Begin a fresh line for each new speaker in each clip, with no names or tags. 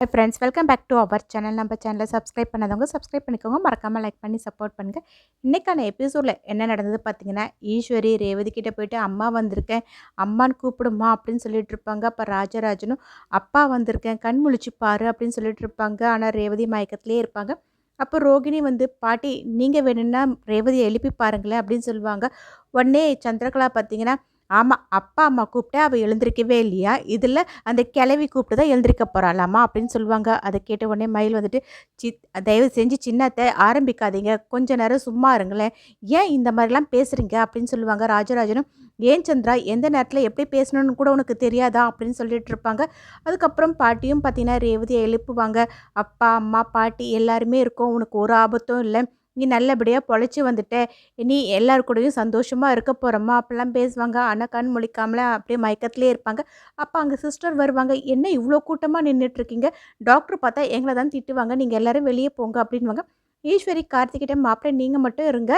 Hi friends welcome back to our channel நம்ம சேனலை subscribe பண்ணாதவங்க சப்ஸ்கிரைப் பண்ணிக்கோங்க. மறக்காமல் லைக் பண்ணி சப்போர்ட் பண்ணுங்கள் இன்றைக்கான எபிசோடில் என்ன நடந்தது பார்த்தீங்கன்னா ஈஸ்வரி ரேவதி கிட்டே போயிட்டு அம்மா வந்திருக்கேன். அம்மான்னு கூப்பிடுமா? அப்படின்னு சொல்லிட்டு இருப்பாங்க. அப்போ ராஜராஜனும் அப்பா வந்திருக்கேன். கண் முழிச்சு பாரு அப்படின்னு சொல்லிட்டு இருப்பாங்க. ஆனால் ரேவதி மயக்கத்துலேயே இருப்பாங்க. அப்போ ரோகிணி வந்து பாட்டி நீங்கள் வேணும்னா ரேவதியை எழுப்பி பாருங்களேன் அப்படின்னு சொல்லுவாங்க. உடனே சந்திரகலா பார்த்தீங்கன்னா ஆமாம் அப்பா அம்மா கூப்பிட்டு அவள் எழுந்திருக்கவே இல்லையா? இதில் அந்த கிளவி கூப்பிட்டு தான் எழுந்திருக்க போகிறாளாமா அப்படின்னு சொல்லுவாங்க. அதை கேட்ட உடனே மயில் வந்துட்டு சித் தயவு செஞ்சு சின்னத்தை ஆரம்பிக்காதீங்க. கொஞ்ச நேரம் சும்மா இருங்களேன். ஏன் இந்த மாதிரிலாம் பேசுகிறீங்க அப்படின்னு சொல்லுவாங்க ராஜராஜனும். ஏன் சந்திரா எந்த நேரத்தில் எப்படி பேசணும்னு கூட உனக்கு தெரியாதா? அப்படின்னு சொல்லிட்டு இருப்பாங்க. அதுக்கப்புறம் பாட்டியும் பார்த்தீங்கன்னா ரேவதியை எழுப்புவாங்க. அப்பா அம்மா பாட்டி எல்லாருமே இருக்கோம். உனக்கு ஒரு ஆபத்தும் இல்லை. நீ நல்லபடியாக பொழைச்சி வந்துட்ட. நீ எல்லார் கூடயும் சந்தோஷமாக இருக்க போகிறோமா அப்படிலாம் பேசுவாங்க ஆனால் கண் முழிக்காமல அப்படியே மயக்கத்துலேயே இருப்பாங்க. அப்போ அங்கே சிஸ்டர் வருவாங்க என்ன இவ்வளோ கூட்டமாக நின்றுட்டுருக்கீங்க டாக்டர் பார்த்தா எங்களை தான் திட்டுவாங்க நீங்கள் எல்லோரும் வெளியே போங்க அப்படின்வாங்க ஈஸ்வரி கார்த்திகிட்ட மாப்பிள்ளை நீங்கள் மட்டும் இருங்க.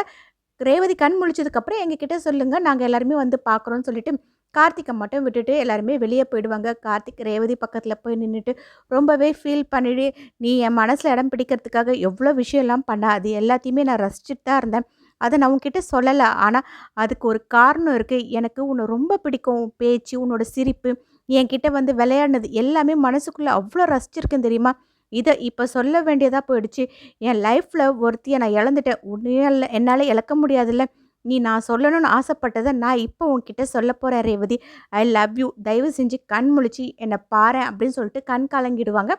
ரேவதி கண் முழிச்சதுக்கப்புறம் எங்ககிட்ட சொல்லுங்கள் நாங்கள் எல்லாருமே வந்து பார்க்குறோன்னு சொல்லிட்டு கார்த்திகை மட்டும் விட்டுட்டு எல்லாருமே வெளியே போயிடுவாங்க. கார்த்திக் ரேவதி பக்கத்தில் போய் நின்றுட்டு ரொம்பவே ஃபீல் பண்ணிட்டு நீ என் மனசில் இடம் பிடிக்கிறதுக்காக எவ்வளோ விஷயம்லாம் பண்ண அது எல்லாத்தையுமே நான் ரசிச்சுட்டு தான் இருந்தேன். அதை நான் உன்கிட்ட சொல்லலை. ஆனால் அதுக்கு ஒரு காரணம் இருக்குது எனக்கு உன்னை ரொம்ப பிடிக்கும். பேச்சு உன்னோட சிரிப்பு என்கிட்ட வந்து விளையாடினது எல்லாமே மனசுக்குள்ளே அவ்வளோ ரசிச்சிருக்கேன் தெரியுமா? இதை இப்போ சொல்ல வேண்டியதாக போயிடுச்சு. என் லைஃப்பில் ஒருத்தியை நான் இழந்துட்டேன். உன்னையால் என்னால் இழக்க முடியாதுல்ல. நீ நான் சொல்லணும்னு ஆசைப்பட்டதை நான் இப்போ உன்கிட்ட சொல்ல போகிறேன் ரேவதி. ஐ லவ் யூ தயவு செஞ்சு கண் முழிச்சு என்னை பாரு அப்படின்னு சொல்லிட்டு கண் கலங்கிடுவாங்க.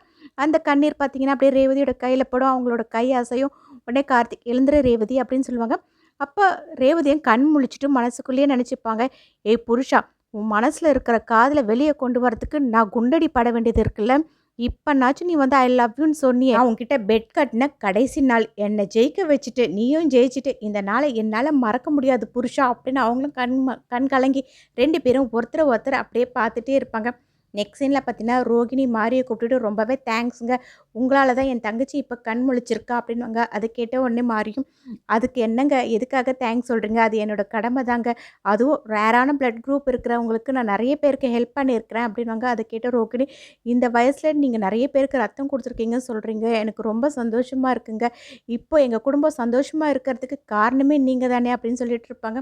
அந்த கண்ணீர் பார்த்தீங்கன்னா அப்படியே ரேவதியோட கையில் படும் அவங்களோட கை அசையும். உடனே கார்த்திக் எழுந்துரு ரேவதி அப்படின்னு சொல்லுவாங்க. அப்போ ரேவதியும் கண் முழிச்சிட்டு மனசுக்குள்ளேயே நினச்சிப்பாங்க ஏய் புருஷா உன் மனசில் இருக்கிற காதில் வெளியே கொண்டு வரதுக்கு நான் குண்டடி பட வேண்டியது இருக்குல்ல? இப்போனாச்சும் நீ வந்து ஐ லவ் யூன்னு சொன்னியே. உன்கிட்ட பெட் கட்டின கடைசி நாள். என்னை ஜெயிக்க வச்சுட்டு நீயும் ஜெயிச்சுட்டு இந்த நாளை என்னால் மறக்க முடியாது புருஷா அப்படின்னு அவங்களும் கண் கண் கலங்கி ரெண்டு பேரும் ஒருத்தர் ஒருத்தர் அப்படியே பார்த்துட்டே இருப்பாங்க. நெக்ஸ்ட் சீனில் பார்த்தீங்கன்னா ரோகிணி மாரியை கூப்பிட்டுட்டு ரொம்பவே தேங்க்ஸுங்க உங்களால் தான் என் தங்கச்சி இப்போ கண் முழிச்சிருக்கா அப்படின்வாங்க அதை கேட்ட உடனே மாறியும் அதுக்கு என்னங்க எதுக்காக தேங்க்ஸ் சொல்கிறீங்க அது என்னோட கடமை தாங்க. அதுவும் ரேரான பிளட் குரூப் இருக்கிறவங்களுக்கு நான் நிறைய பேருக்கு ஹெல்ப் பண்ணியிருக்கிறேன் அப்படின்வாங்க அதை கேட்ட ரோகிணி இந்த வயசில் நீங்கள் நிறைய பேருக்கு ரத்தம் கொடுத்துருக்கீங்கன்னு சொல்கிறீங்க எனக்கு ரொம்ப சந்தோஷமாக இருக்குங்க. இப்போ எங்கள் குடும்பம் சந்தோஷமாக இருக்கிறதுக்கு காரணமே நீங்கள் தானே அப்படின்னு சொல்லிட்டு இருப்பாங்க.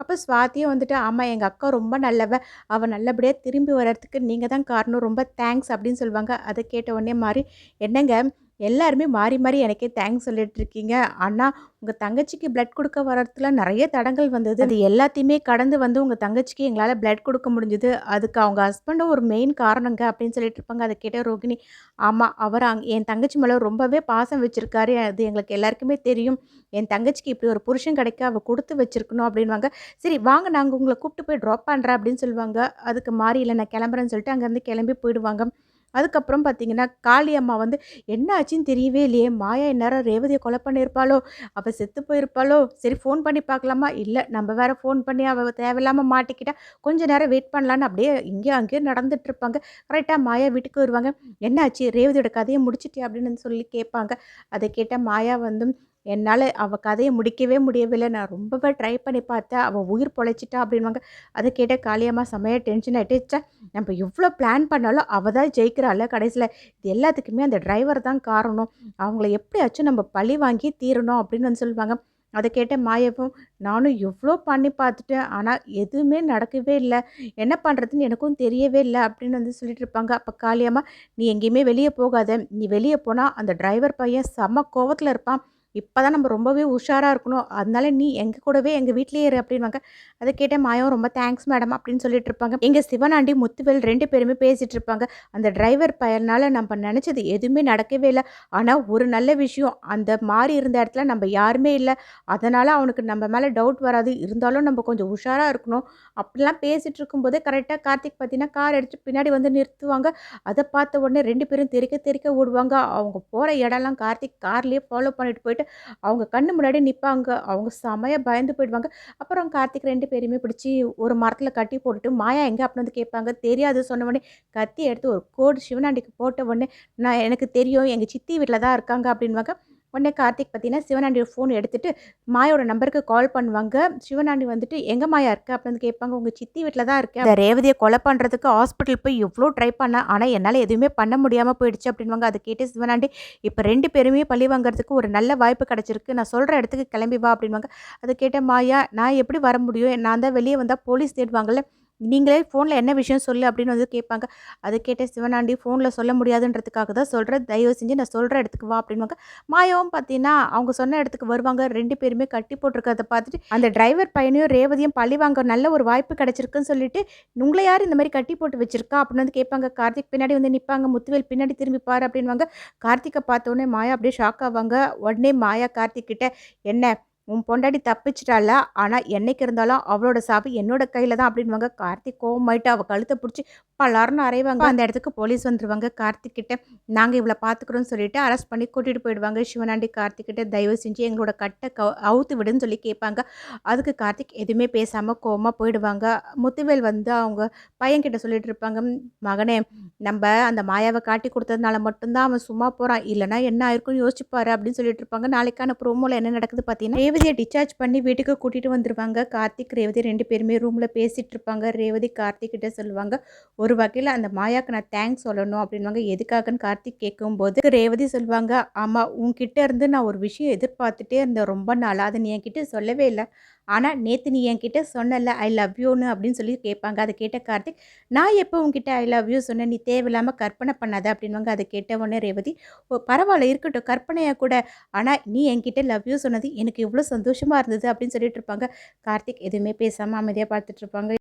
அப்போ ஸ்வாதியும் வந்துட்டு ஆமாம் எங்கள் அக்கா ரொம்ப நல்லவ. அவள் நல்லபடியாக திரும்பி வர்றதுக்கு நீங்கள் தான் காரணம். ரொம்ப தேங்க்ஸ் அப்படின்னு சொல்லுவாங்க. அதை கேட்ட உடனே மாதிரி என்னங்க? எல்லாருமே மாறி மாறி எனக்கே தேங்க்ஸ் சொல்லிட்டு இருக்கீங்க ஆனால் உங்கள் தங்கச்சிக்கு பிளட் கொடுக்க வரத்துல நிறைய தடங்கள் வந்தது. அது எல்லாத்தையுமே கடந்து வந்து உங்கள் தங்கச்சிக்கு எங்களால் பிளட் கொடுக்க முடிஞ்சுது. அதுக்கு அவங்க ஹஸ்பண்டும் ஒரு மெயின் காரணங்க அப்படின்னு சொல்லிட்டு இருப்பாங்க அதை கேட்ட ரோகிணி ஆமாம் அவர் அங் என் தங்கச்சி மேலே ரொம்பவே பாசம் வச்சுருக்காரு. அது எங்களுக்கு எல்லாருக்குமே தெரியும். என் தங்கச்சிக்கு இப்படி ஒரு புருஷன் கிடைக்க அவள் கொடுத்து வச்சுருக்கணும் அப்படின்வாங்க சரி வாங்க நாங்கள் உங்களை கூப்பிட்டு போய் ட்ராப் பண்ணுறேன் அப்படின்னு சொல்லுவாங்க. அதுக்கு மாறி இல்லை நான் கிளம்புறேன்னு சொல்லிட்டு அங்கேருந்து கிளம்பி போயிடுவாங்க. அதுக்கப்புறம் பார்த்தீங்கன்னா காளியம்மா வந்து என்ன ஆச்சுன்னு தெரியவே இல்லையே மாயா இந்நேரம் ரேவதியை கொலை பண்ணியிருப்பாளோ? அவள் செத்து போயிருப்பாளோ? சரி ஃபோன் பண்ணி பார்க்கலாமா? இல்லை நம்ம வேறு ஃபோன் பண்ணி அவள் தேவையில்லாமல் மாட்டிக்கிட்டா கொஞ்சம் நேரம் வெயிட் பண்ணலான்னு அப்படியே இங்கேயும் அங்கேயும் நடந்துட்டுருப்பாங்க கரெக்டாக மாயா வீட்டுக்கு வருவாங்க. என்ன ஆச்சு ரேவதியோட கதையை முடிச்சிட்டே அப்படின்னு சொல்லி கேட்பாங்க. அதை கேட்டால் மாயா வந்து என்னால் அவள் கதையை முடிக்கவே முடியவில்லை. நான் ரொம்பவே ட்ரை பண்ணி பார்த்தேன். அவள் உயிர் பொழைச்சிட்டா அப்படின்வாங்க அதை கேட்ட காளியம்மா செமையாக டென்ஷன் ஆகிட்டுச்சா நம்ம எவ்வளோ பிளான் பண்ணாலும் அவள் தான் ஜெயிக்கிறாள் கடைசியில். இது எல்லாத்துக்குமே அந்த டிரைவர் தான் காரணம். அவங்கள எப்படியாச்சும் நம்ம பழி வாங்கி தீரணும் அப்படின்னு வந்து சொல்லுவாங்க. அதை கேட்ட மாயவும் நானும் எவ்வளோ பண்ணி பார்த்துட்டேன். ஆனால் எதுவுமே நடக்கவே இல்லை. என்ன பண்ணுறதுன்னு எனக்கும் தெரியவே இல்லை அப்படின்னு வந்து சொல்லிட்டு இருப்பாங்க. அப்போ காளியம்மா நீ எங்கேயுமே வெளியே போகாத. நீ வெளியே போனால் அந்த டிரைவர் பையன் செம்ம கோவத்தில் இருப்பான். இப்போ தான் நம்ம ரொம்பவே உஷாராக இருக்கணும். அதனால நீ எங்கள் கூடவே எங்கள் வீட்லேயே இரு அப்படின்வாங்க அதை கேட்டால் மாயம் ரொம்ப தேங்க்ஸ் மேடம் அப்படின்னு சொல்லிட்டு இருப்பாங்க. எங்கள் சிவனாண்டி முத்துவேல் ரெண்டு பேருமே பேசிகிட்டு இருப்பாங்க. அந்த டிரைவர் பயனால் நம்ம நினச்சது எதுவுமே நடக்கவே இல்லை. ஆனால் ஒரு நல்ல விஷயம் அந்த மாறி இருந்த இடத்துல நம்ம யாருமே இல்லை. அதனால் அவனுக்கு நம்ம மேலே டவுட் வராது. இருந்தாலும் நம்ம கொஞ்சம் உஷாராக இருக்கணும். அப்படிலாம் பேசிகிட்டு இருக்கும்போது கரெக்டாக கார்த்திக் பார்த்தீங்கன்னா கார் எடுத்து பின்னாடி வந்து நிறுத்துவாங்க. அதை பார்த்த உடனே ரெண்டு பேரும் தெரிக்க தெரிக்க ஓடுவாங்க. அவங்க போகிற இடம்லாம் கார்த்திக் கார்லேயே ஃபாலோ பண்ணிட்டு போயிட்டு அவங்க கண்ணு முன்னாடி நிற்பாங்க அவங்க செமையாக பயந்து போயிடுவாங்க. அப்புறம் கார்த்திக் ரெண்டு பேருமே பிடிச்சி ஒரு மரத்தில் கட்டி போட்டுட்டு மாயா எங்கே? அப்படின்னு வந்து கேட்பாங்க. தெரியாது சொன்ன உடனே கத்தி எடுத்து ஒரு கோடு சிவனாண்டிக்கு போட்ட உடனே நான் எனக்கு தெரியும் எங்கள் சித்தி வீட்டில் தான் இருக்காங்க அப்படின்வாங்க உடனே கார்த்திக் பார்த்தீங்கன்னா சிவனாண்டி ஃபோன் எடுத்துட்டு மாயோட நம்பருக்கு கால் பண்ணுவாங்க. சிவனாண்டி வந்துட்டு எங்கே மாயா இருக்கு? அப்படின்னு வந்து கேட்பாங்க. உங்கள் சித்தி வீட்டில் தான் இருக்கேன் அந்த ரேவதியை கொலை பண்ணுறதுக்கு ஹாஸ்பிட்டல் போய் எவ்வளோ ட்ரை பண்ணேன் ஆனால் என்னால் எதுவுமே பண்ண முடியாமல் போயிடுச்சு அப்படின்வாங்க அதை கேட்டு சிவனாண்டி இப்போ ரெண்டு பேருமே பழி வாங்குறதுக்கு ஒரு நல்ல வாய்ப்பு கிடச்சிருக்கு. நான் சொல்கிற இடத்துக்கு கிளம்பி வா அப்படின்வாங்க அதை கேட்ட மாயா நான் எப்படி வர முடியும்? நான் தான் வெளியே வந்தால் போலீஸ் தேடுவாங்கள்ல நீங்களே ஃபோனில் என்ன விஷயம் சொல்லு அப்படின்னு வந்து கேட்பாங்க. அது கேட்டே சிவனாண்டி ஃபோனில் சொல்ல முடியாதுன்றதுக்காக தான் சொல்கிறேன் தயவு செஞ்சு நான் சொல்கிற இடத்துக்கு வா அப்படின்வாங்க மாயாவும் பார்த்தீங்கன்னா அவங்க சொன்ன இடத்துக்கு வருவாங்க. ரெண்டு பேருமே கட்டி போட்டிருக்கிறத பார்த்துட்டு அந்த டிரைவர் பையனையும் ரேவதியும் பழி வாங்க நல்ல ஒரு வாய்ப்பு கிடச்சிருக்குன்னு சொல்லிட்டு உங்களை யார் இந்த மாதிரி கட்டி போட்டு வச்சிருக்கா? அப்படின்னு வந்து கேட்பாங்க. கார்த்திக் பின்னாடி வந்து நிற்பாங்க முத்துவேல் பின்னாடி திரும்பி பாரு அப்படின்வாங்க கார்த்திகை பார்த்தோன்னே மாயா அப்படியே ஷாக் ஆவாங்க. உடனே மாயா கார்த்திக் கிட்ட என்ன? உன் பொண்டாட்டி தப்பிச்சிட்டால ஆனால் என்னைக்கு இருந்தாலும் அவளோட சாப்பு என்னோட கையில் தான் அப்படின்வாங்க கார்த்திக் கோவமாயிட்டு அவள் கழுத்தை பிடிச்சி பலாருன்னு அரைவாங்க அந்த இடத்துக்கு போலீஸ் வந்துடுவாங்க கார்த்திக் கிட்ட. நாங்கள் இவளை பார்த்துக்குறோன்னு சொல்லிட்டு அரெஸ்ட் பண்ணி கூட்டிகிட்டு போயிடுவாங்க. சிவனாண்டி கார்த்திக் கிட்ட தயவு செஞ்சு எங்களோட கட்டை க அவுத்து விடுன்னு சொல்லி கேட்பாங்க. அதுக்கு கார்த்திக் எதுவுமே பேசாமல் கோவமாக போயிடுவாங்க. முத்துவேல் வந்து அவங்க பையன்கிட்ட சொல்லிட்டு இருப்பாங்க. மகனே நம்ம அந்த மாயாவை காட்டி கொடுத்ததுனால மட்டும்தான் அவன் சும்மா போகிறான் இல்லைனா என்ன ஆயிருக்கும்னு யோசிச்சுப்பாரு அப்படின்னு சொல்லிட்டு இருப்பாங்க. நாளைக்கான ப்ரோமோவில் என்ன நடக்குது பார்த்தீங்கன்னா ரேவதியை டிஸ்சார்ஜ் பண்ணி வீட்டுக்கு கூட்டிகிட்டு வந்துருவாங்க. கார்த்திக் ரேவதி ரெண்டு பேருமே ரூமில் பேசிகிட்டு இருப்பாங்க. ரேவதி கார்த்திக்கிட்ட சொல்லுவாங்க. ஒரு வகையில் அந்த மாயாக்கு நான் தேங்க்ஸ் சொல்லணும் அப்படின்வாங்க எதுக்காகன்னு கார்த்திக் கேட்கும்போது ரேவதி சொல்லுவாங்க ஆமாம் உன்கிட்ட இருந்து நான் ஒரு விஷயம் எதிர்பார்த்துட்டே இருந்தேன் ரொம்ப நாளாக அதை நீ என்கிட்ட சொல்லவே இல்லை. ஆனால் நேற்று நீ என்கிட்ட சொன்னல ஐ லவ் யூன்னு அப்படின்னு சொல்லி கேட்பாங்க. அதை கேட்ட கார்த்திக் நான் எப்போ உங்ககிட்ட ஐ லவ் யூ சொன்னேன்? நீ தேவையில்லாமல் கற்பனை பண்ணாத அப்படின்வாங்க அதை கேட்ட உடனே ரேவதி ஓ பரவாயில்ல இருக்கட்டும். கற்பனையாக கூட. ஆனால் நீ என்கிட்ட லவ் யூ சொன்னது எனக்கு இவ்வளோ சந்தோஷமாக இருந்தது அப்படின்னு சொல்லிட்டு இருப்பாங்க. கார்த்திக் எதுவுமே பேசாமல் அமைதியாக பார்த்துட்டு இருப்பாங்க.